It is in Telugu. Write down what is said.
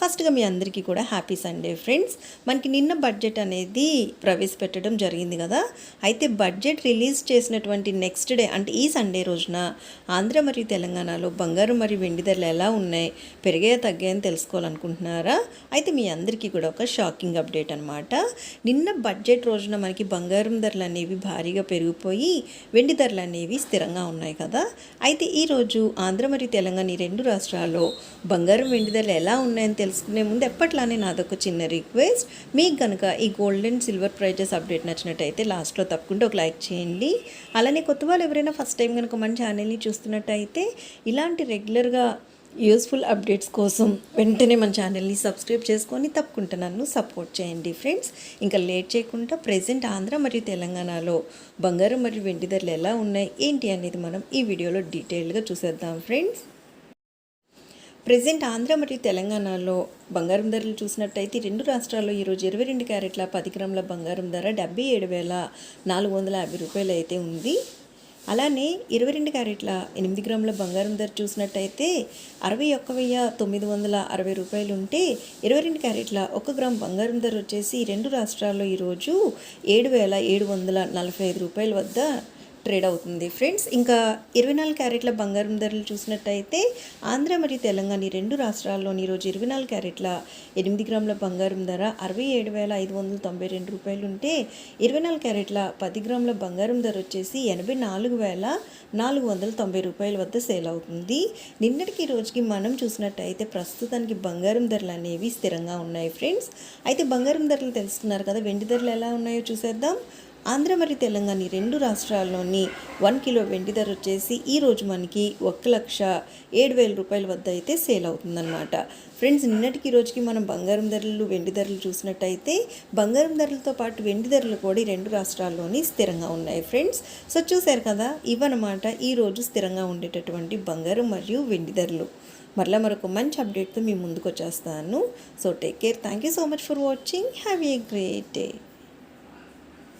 ఫస్ట్గా మీ అందరికీ కూడా హ్యాపీ సండే ఫ్రెండ్స్. మనకి నిన్న బడ్జెట్ అనేది ప్రవేశపెట్టడం జరిగింది కదా. అయితే బడ్జెట్ రిలీజ్ చేసినటువంటి నెక్స్ట్ డే అంటే ఈ సండే రోజున ఆంధ్ర మరియు తెలంగాణలో బంగారం మరియు వెండి ధరలు ఎలా ఉన్నాయి పెరిగాయా తగ్గాయని తెలుసుకోవాలనుకుంటున్నారా? అయితే మీ అందరికీ కూడా ఒక షాకింగ్ అప్డేట్ అనమాట నిన్న బడ్జెట్ రోజున మనకి బంగారం ధరలు అనేవి భారీగా పెరిగిపోయి వెండి ధరలు అనేవి స్థిరంగా ఉన్నాయి కదా. అయితే ఈరోజు ఆంధ్ర మరియు తెలంగాణ ఈ రెండు రాష్ట్రాల్లో బంగారం వెండి ధరలు ఎలా ఉన్నాయని తెలుసుకునే ముందు ఎప్పట్లానే నాదొక చిన్న రిక్వెస్ట్. మీకు కనుక ఈ gold and silver prices update నచ్చినట్టయితే లాస్ట్లో తప్పకుండా ఒక లైక్ చేయండి. అలానే కొత్త వాళ్ళు ఎవరైనా ఫస్ట్ టైం కనుక మన ఛానల్ని చూస్తున్నట్టయితే ఇలాంటి రెగ్యులర్గా యూస్ఫుల్ అప్డేట్స్ కోసం వెంటనే మన ఛానల్ని సబ్స్క్రైబ్ చేసుకొని తప్పకుండా నన్ను సపోర్ట్ చేయండి ఫ్రెండ్స్ ఇంకా లేట్ చేయకుండా ప్రజెంట్ ఆంధ్ర మరియు తెలంగాణలో బంగారం మరియు వెండి ధరలు ఎలా ఉన్నాయి ఏంటి అనేది మనం ఈ వీడియోలో డీటెయిల్గా చూసేద్దాం ఫ్రెండ్స్ ప్రజెంట్ ఆంధ్ర మరియు తెలంగాణలో బంగారం ధరలు చూసినట్టయితే రెండు రాష్ట్రాల్లో ఈరోజు ఇరవై రెండు క్యారెట్ల పది గ్రాముల బంగారం ధర డెబ్బై ఏడు వేల నాలుగు వందల యాభై రూపాయలు అయితే ఉంది. అలానే ఇరవై రెండు క్యారెట్ల ఎనిమిది గ్రాముల బంగారం ధర చూసినట్టయితే అరవై ఒక్క వెయ్యి తొమ్మిది వందల అరవై రూపాయలు ఉంటే ఇరవై రెండు క్యారెట్ల ఒక గ్రామ్ బంగారం ధర వచ్చేసి రెండు రాష్ట్రాల్లో ఈరోజు ఏడు వేల ఏడు వందల నలభై ఐదు రూపాయల వద్ద ట్రేడ్ అవుతుంది. ఫ్రెండ్స్ ఇంకా ఇరవై నాలుగు క్యారెట్ల బంగారం ధరలు చూసినట్టయితే ఆంధ్ర మరియు తెలంగాణ ఈ రెండు రాష్ట్రాల్లోని ఈరోజు ఇరవై నాలుగు క్యారెట్ల ఎనిమిది గ్రాముల బంగారం ధర అరవై ఏడు వేల ఐదు వందల తొంభై రెండు రూపాయలు ఉంటే ఇరవై నాలుగు క్యారెట్ల పది గ్రాముల బంగారం ధర వచ్చేసి ఎనభై నాలుగు వేల నాలుగు వందల తొంభై రూపాయల వద్ద సేల్ అవుతుంది. నిన్నటికి ఈ రోజుకి మనం చూసినట్టయితే ప్రస్తుతానికి బంగారం ధరలు అనేవి స్థిరంగా ఉన్నాయి. ఫ్రెండ్స్ అయితే బంగారం ధరలు తెలుసుకున్నారు కదా వెండి ధరలు ఎలా ఉన్నాయో చూసేద్దాం. ఆంధ్ర మరియు తెలంగాణ రెండు రాష్ట్రాల్లోని వన్ కిలో వెండి ధర వచ్చేసి ఈరోజు మనకి ఒక లక్ష ఏడు వేల రూపాయల వద్ద అయితే సేల్ అవుతుందన్నమాట. ఫ్రెండ్స్ నిన్నటికి రోజుకి మనం బంగారం ధరలు వెండి ధరలు చూసినట్టయితే బంగారం ధరలతో పాటు వెండి ధరలు కూడా ఈ రెండు రాష్ట్రాల్లోని స్థిరంగా ఉన్నాయి ఫ్రెండ్స్. సో చూశారు కదా ఇవన్నమాట ఈరోజు స్థిరంగా ఉండేటటువంటి బంగారం మరియు వెండి ధరలు. మరలా మరొక మంచి అప్డేట్తో మీ ముందుకు వచ్చేస్తాను. So take care thank you so much for watching have a great day